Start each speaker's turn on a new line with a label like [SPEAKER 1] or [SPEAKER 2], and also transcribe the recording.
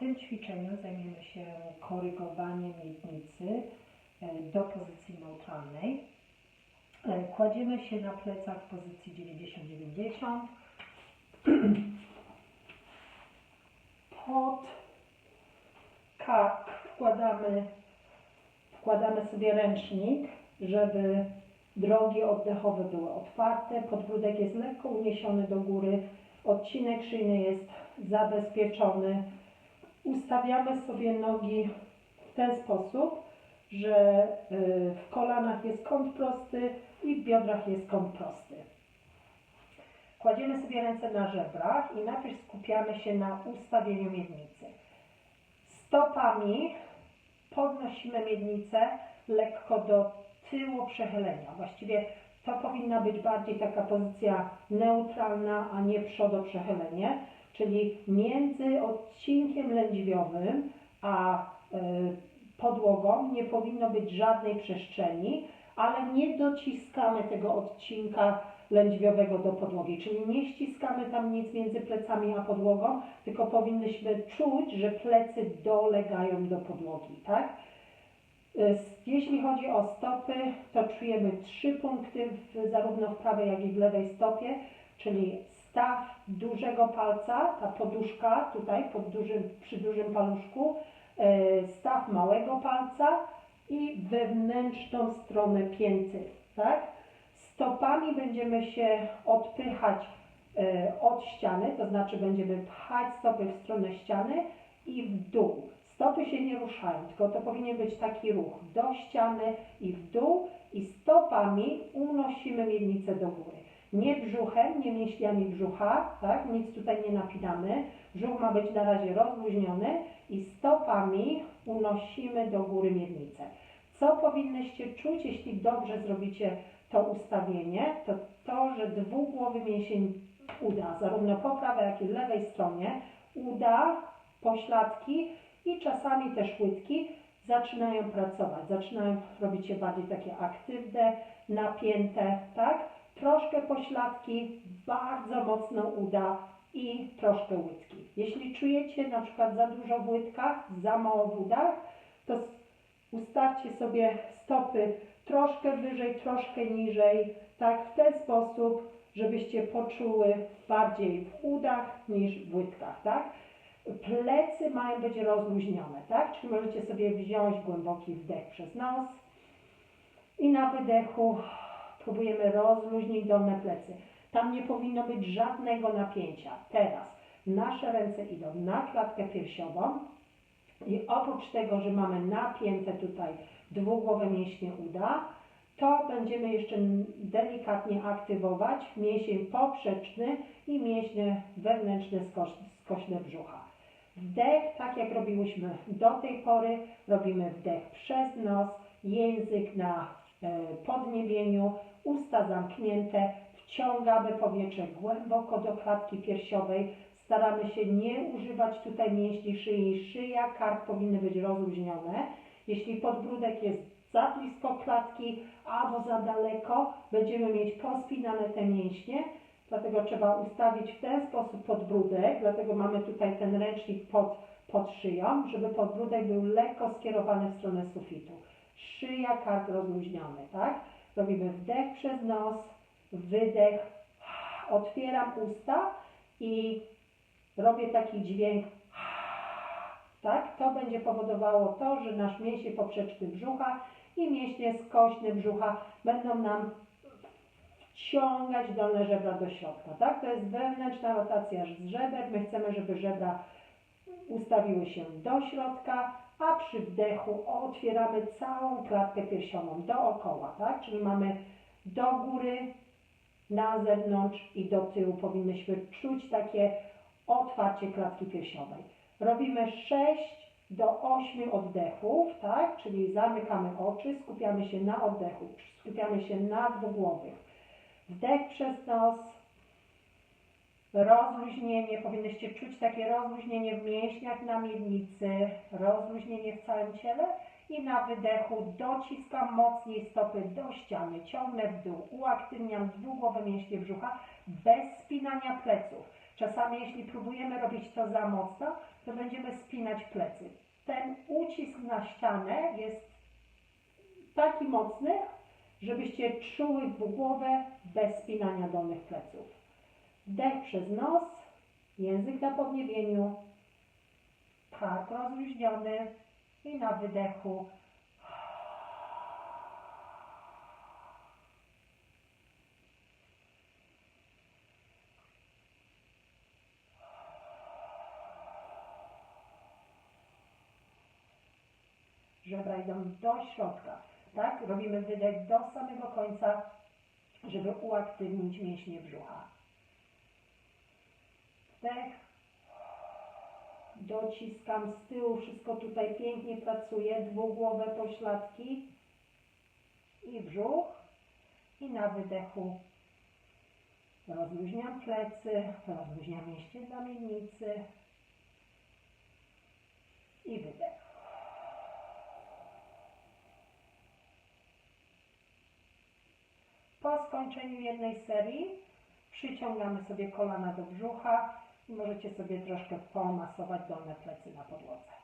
[SPEAKER 1] tym ćwiczeniu zajmiemy się korygowaniem miednicy e, do pozycji neutralnej. E, kładziemy się na plecach w pozycji 90-90. Pod kark wkładamy, wkładamy sobie ręcznik, żeby drogi oddechowe były otwarte. Podbródek jest lekko uniesiony do góry. Odcinek szyjny jest zabezpieczony ustawiamy sobie nogi w ten sposób, że y, w kolanach jest kąt prosty i w biodrach jest kąt prosty. Kładziemy sobie ręce na żebrach i najpierw skupiamy się na ustawieniu miednicy. Stopami podnosimy miednicę lekko do tyłu przechylenia. Właściwie to powinna być bardziej taka pozycja neutralna, a nie przechylenie czyli między odcinkiem lędźwiowym a y, podłogą nie powinno być żadnej przestrzeni, ale nie dociskamy tego odcinka lędźwiowego do podłogi, czyli nie ściskamy tam nic między plecami a podłogą, tylko powinnyśmy czuć, że plecy dolegają do podłogi, tak? Y, jeśli chodzi o stopy, to czujemy trzy punkty w, zarówno w prawej, jak i w lewej stopie, czyli staw dużego palca, ta poduszka tutaj pod dużym, przy dużym paluszku, e, staw małego palca i wewnętrzną stronę pięty, tak? Stopami będziemy się odpychać e, od ściany, to znaczy będziemy pchać stopy w stronę ściany i w dół. Stopy się nie ruszają, tylko to powinien być taki ruch do ściany i w dół i stopami unosimy miednicę do góry nie brzuchem, nie mięśniami brzucha, tak? Nic tutaj nie napinamy. Brzuch ma być na razie rozluźniony i stopami unosimy do góry miednicę. Co powinnyście czuć, jeśli dobrze zrobicie to ustawienie, to to, że dwugłowy mięsień uda, zarówno po prawej, jak i lewej stronie, uda, pośladki i czasami też łydki zaczynają pracować, zaczynają robić się bardziej takie aktywne, napięte, tak? Troszkę pośladki, bardzo mocno uda i troszkę łydki. Jeśli czujecie na przykład za dużo w łydkach, za mało w udach, to ustawcie sobie stopy troszkę wyżej, troszkę niżej, tak w ten sposób, żebyście poczuły bardziej w udach niż w łydkach, tak? Plecy mają być rozluźnione, tak? Czyli możecie sobie wziąć głęboki wdech przez nos i na wydechu Próbujemy rozluźnić dolne plecy. Tam nie powinno być żadnego napięcia. Teraz nasze ręce idą na klatkę piersiową i oprócz tego, że mamy napięte tutaj dwugłowe mięśnie uda, to będziemy jeszcze delikatnie aktywować mięsień poprzeczny i mięśnie wewnętrzne skośne brzucha. Wdech, tak jak robiłyśmy do tej pory, robimy wdech przez nos, język na podniebieniu, usta zamknięte, wciągamy powietrze głęboko do klatki piersiowej, staramy się nie używać tutaj mięśni szyi. Szyja, kark powinny być rozluźnione. Jeśli podbródek jest za blisko klatki albo za daleko, będziemy mieć pospinane te mięśnie, dlatego trzeba ustawić w ten sposób podbródek, dlatego mamy tutaj ten ręcznik pod, pod szyją, żeby podbródek był lekko skierowany w stronę sufitu. Szyja, kark rozluźniony, tak? Robimy wdech przez nos, wydech, otwieram usta i robię taki dźwięk, tak? To będzie powodowało to, że nasz mięsień poprzeczny brzucha i mięśnie skośne brzucha będą nam wciągać dolne żebra do środka, tak? To jest wewnętrzna rotacja z żeber. My chcemy, żeby żebra ustawiły się do środka, a przy wdechu otwieramy całą klatkę piersiową dookoła, tak? Czyli mamy do góry, na zewnątrz i do tyłu powinnyśmy czuć takie otwarcie klatki piersiowej. Robimy 6 do 8 oddechów, tak? Czyli zamykamy oczy, skupiamy się na oddechu, skupiamy się na dwugłowych. Wdech przez nos, rozluźnienie, powinnyście czuć takie rozluźnienie w mięśniach na miednicy, rozluźnienie w całym ciele i na wydechu dociskam mocniej stopy do ściany, ciągnę w dół, uaktywniam dwugłowe mięśnie brzucha bez spinania pleców. Czasami jeśli próbujemy robić to za mocno, to będziemy spinać plecy. Ten ucisk na ścianę jest taki mocny, żebyście czuły głowę bez spinania dolnych pleców. Wdech przez nos, język na podniebieniu, kark rozluźniony i na wydechu żebra idą do środka, tak? Robimy wydech do samego końca, żeby uaktywnić mięśnie brzucha. Wdech, dociskam z tyłu, wszystko tutaj pięknie pracuje, dwugłowe pośladki. I brzuch. I na wydechu rozluźniam plecy, rozluźniam mięśnie dla miednicy i wydech. Po skończeniu jednej serii przyciągamy sobie kolana do brzucha i możecie sobie troszkę pomasować dolne plecy na podłodze.